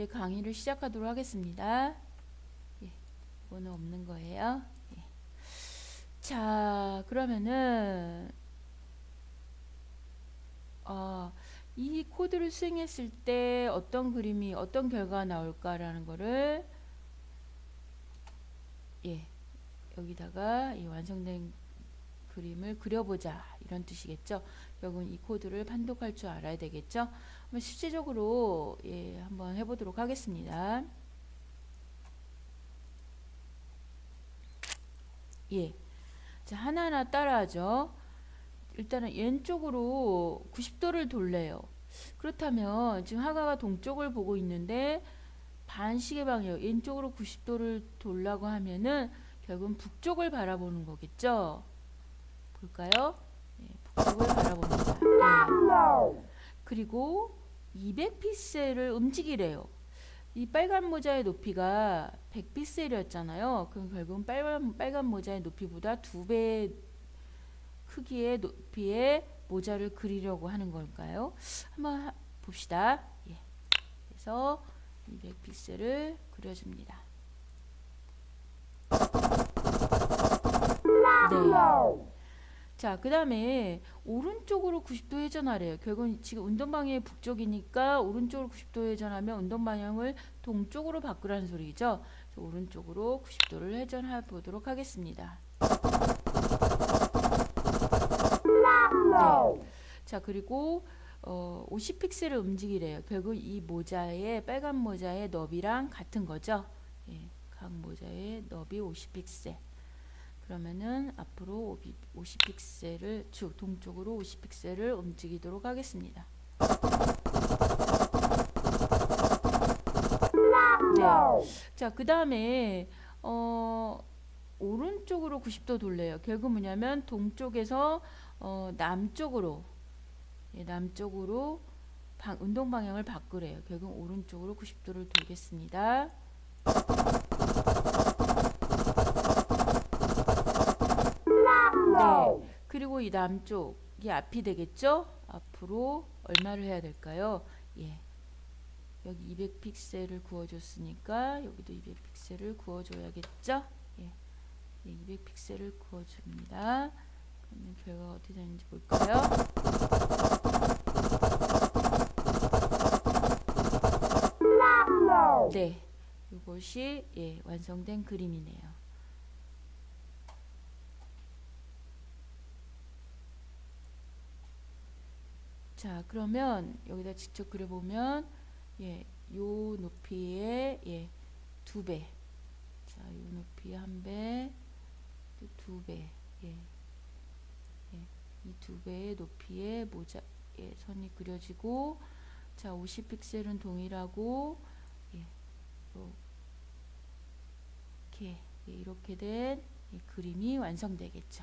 예, 강의를 시작하도록 하겠습니다. 예, 이거는 없는 거예요. 예. 자, 그러면은 어, 이 코드를 수행했을 때 어떤 그림이 어떤 결과가 나올까라는 거를 예, 여기다가 이 완성된 그림을 그려보자 이런 뜻이겠죠. 결국은 이 코드를 판독할 줄 알아야 되겠죠. 한번 실제적으로 예, 한번 해보도록 하겠습니다. 예, 자 하나하나 따라하죠. 일단은 왼쪽으로 90도를 돌려요. 그렇다면 지금 하가가 동쪽을 보고 있는데 반시계 방향 왼쪽으로 90도를 돌라고 하면은 결국은 북쪽을 바라보는 거겠죠. 볼까요? 예, 북쪽을 바라봅니다. 예. 그리고 200픽셀을 움직이래요. 이 빨간 모자의 높이가 100픽셀이었잖아요. 그럼 결국은 빨간, 빨간 모자의 높이보다 두 배 크기의 높이의 모자를 그리려고 하는 걸까요? 한번 하- 봅시다. 예. 그래서 200픽셀을 그려줍니다. 네. 자, 그 다음에 오른쪽으로 90도 회전하래요. 결국은 지금 운동 방향이 북쪽이니까 오른쪽으로 90도 회전하면 운동 방향을 동쪽으로 바꾸라는 소리죠. 오른쪽으로 90도를 회전해 보도록 하겠습니다. 네. 자, 그리고 어, 50픽셀을 움직이래요. 결국 이 모자의 빨간 모자의 너비랑 같은 거죠. 예, 각 모자의 너비 50픽셀. 그러면은 앞으로 50픽셀을 즉 동쪽으로 50픽셀을 움직이도록 하겠습니다. 네. 자, 그 다음에 어 오른쪽으로 90도 돌려요. 결국 뭐냐면 동쪽에서 어 남쪽으로 예, 남쪽으로 방, 운동 방향을 바꾸래요. 결국 오른쪽으로 90도를 돌겠습니다. 이 남쪽이 앞이 되겠죠? 앞으로 얼마를 해야 될까요? 예. 여기 200픽셀을 구워줬으니까 여기도 200픽셀을 구워줘야겠죠? 예. 예 200픽셀을 구워줍니다. 그러면 결과가 어떻게 되는지 볼까요? 네. 이것이 예, 완성된 그림이네요. 자, 그러면 여기다 직접 그려보면 예, 요 높이의 예, 두 배. 자, 요 높이의 한 배, 또두 배. 예, 예, 이 두 배의 높이의 모자 예, 선이 그려지고, 자, 50픽셀은 동일하고, 예, 이렇게 예, 이렇게 된 예, 그림이 완성되겠죠.